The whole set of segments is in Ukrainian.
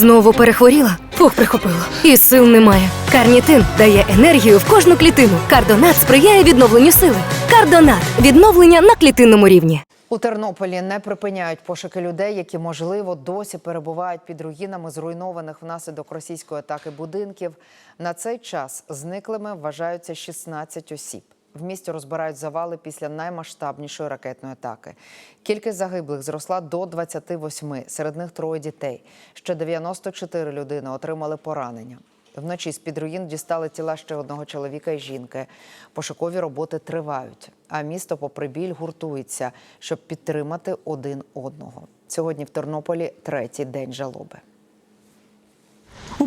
Знову перехворіла? Фух, прихопило. І сил немає. Карнітин дає енергію в кожну клітину. Кардонат сприяє відновленню сили. Кардонат відновлення на клітинному рівні. У Тернополі не припиняють пошуки людей, які можливо досі перебувають під руїнами зруйнованих внаслідок російської атаки будинків. На цей час зниклими вважаються 16 осіб. В місті розбирають завали після наймасштабнішої ракетної атаки. Кількість загиблих зросла до 28, серед них троє дітей. Ще 94 людини отримали поранення. Вночі з-під руїн дістали тіла ще одного чоловіка і жінки. Пошукові роботи тривають, а місто, попри біль, гуртується, щоб підтримати один одного. Сьогодні в Тернополі третій день жалоби.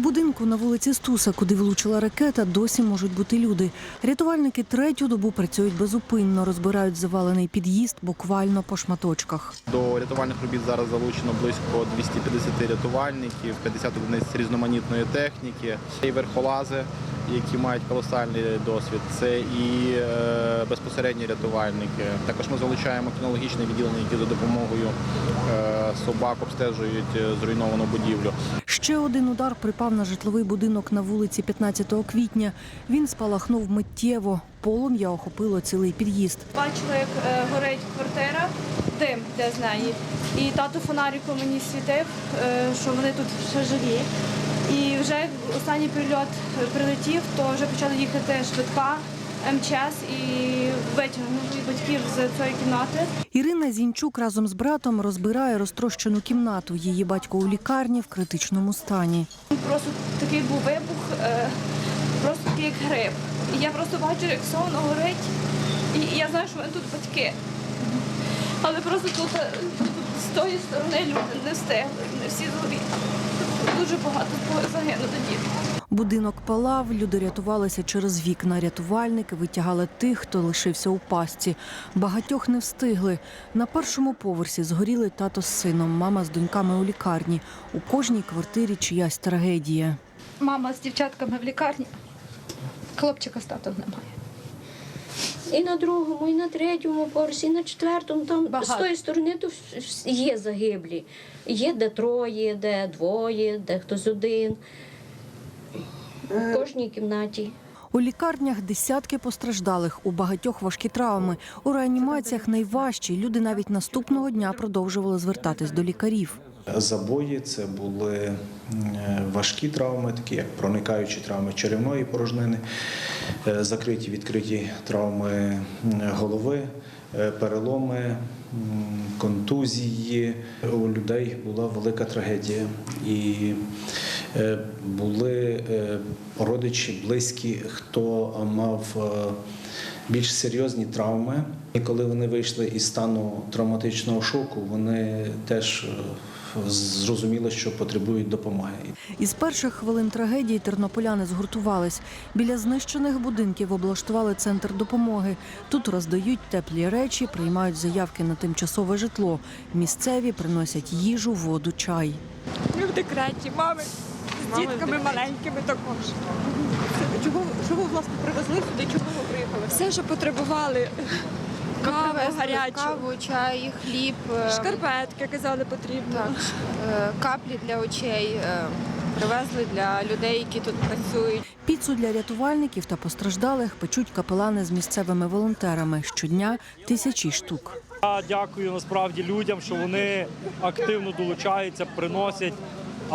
Будинку на вулиці Стуса, куди влучила ракета, досі можуть бути люди. Рятувальники третю добу працюють безупинно, розбирають завалений під'їзд буквально по шматочках. До рятувальних робіт зараз залучено близько 250 рятувальників, 50 одиниць різноманітної техніки, і верхолази, які мають колосальний досвід. Це і е, безпосередні рятувальники. Також ми залучаємо кінологічне відділення, які за допомогою е, собак обстежують е, зруйновану будівлю. Ще один удар припав на житловий будинок на вулиці 15 квітня. Він спалахнув миттєво. Полум'я охопило цілий під'їзд. Бачила, як е, горить квартира, дим де з неї. І тато фонариком мені світив, е, що вони тут ще живі. Вже як останній прильот прилетів, то вже почали їхати швидка, МЧС і витягнули батьків з цієї кімнати. Ірина Зінчук разом з братом розбирає розтрощену кімнату. Її батько у лікарні в критичному стані. Просто такий був вибух, е, просто такий як гриб. І я просто бачу, як все воно горить. І я знаю, що вони тут батьки. Але просто тут, е, тут з тої сторони люди не встигли, не всі злові. Дуже багато загинуло дітей. Будинок палав, люди рятувалися через вікна. Рятувальники витягали тих, хто лишився у пастці. Багатьох не встигли. На першому поверсі згоріли тато з сином, мама з доньками у лікарні. У кожній квартирі чиясь трагедія. Мама з дівчатками в лікарні. Хлопчика з татом немає. І на другому, і на третьому поверсі, і на четвертому. Там Багато. з тої сторони то є загиблі. Є де троє, де двоє, де хтось один. В кожній кімнаті. У лікарнях десятки постраждалих, у багатьох важкі травми. У реанімаціях найважчі. Люди навіть наступного дня продовжували звертатись до лікарів. Забої це були е, важкі травми, такі як проникаючі травми черевної порожнини, е, закриті відкриті травми голови, е, переломи, контузії. У людей була велика трагедія, і були родичі, близькі, хто мав більш серйозні травми. І коли вони вийшли із стану травматичного шоку, вони теж зрозуміли, що потребують допомоги. Із перших хвилин трагедії тернополяни згуртувались. Біля знищених будинків облаштували центр допомоги. Тут роздають теплі речі, приймають заявки на тимчасове житло. Місцеві приносять їжу, воду, чай. Ми в декреті, мами з дітками маленькими також. Чого, що ви, власне, привезли сюди? Чому ви приїхали? Все, що потребували. Каву гарячу, каву, чай, хліб, е, шкарпетки казали потрібно. так, е, каплі для очей. е, Привезли для людей, які тут працюють. Піцу для рятувальників та постраждалих печуть капелани з місцевими волонтерами. Щодня тисячі штук. Я дякую насправді людям, що вони активно долучаються, приносять.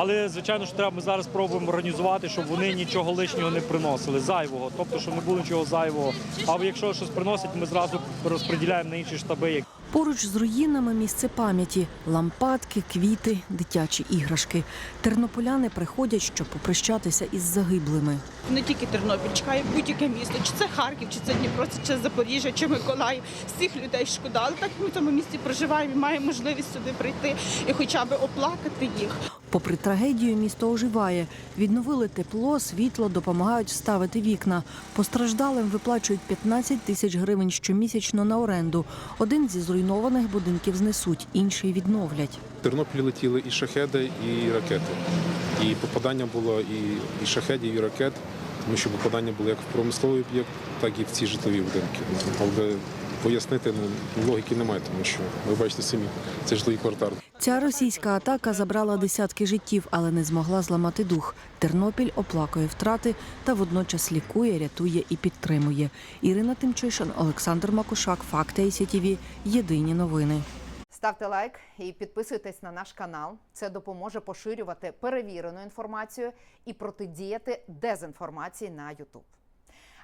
Але звичайно ж треба ми зараз спробуємо організувати, щоб вони нічого лишнього не приносили, зайвого, тобто, щоб не було нічого зайвого. Або якщо щось приносять, ми зразу розподіляємо на інші штаби. Поруч з руїнами місце пам'яті, лампадки, квіти, дитячі іграшки. Тернополяни приходять, щоб попрощатися із загиблими. Не тільки Тернопіль, чекає будь-яке місто, чи це Харків, чи це Дніпро, чи це Запоріжжя, чи Миколаїв. Всіх людей шкода, але так ми в цьому місті проживаємо і маємо можливість сюди прийти і хоча б оплакати їх. Попри трагедію, місто оживає. Відновили тепло, світло, допомагають вставити вікна. Постраждалим виплачують 15 тисяч гривень щомісячно на оренду. Один зі зруйнованих будинків знесуть, інший відновлять. В Тернопіль летіли і шахеди, і ракети. І попадання було і, і шахедів, і ракет, тому що попадання було як в промисловий об'єкт, так і в ці житлові будинки. Але пояснити ну, логіки немає, тому що ви бачите самі, це житловий квартал. Ця російська атака забрала десятки життів, але не змогла зламати дух. Тернопіль оплакує втрати та водночас лікує, рятує і підтримує. Ірина Тимчишин, Олександр Макушак, Факти ICTV. Єдині новини. Ставте лайк і підписуйтесь на наш канал. Це допоможе поширювати перевірену інформацію і протидіяти дезінформації на YouTube.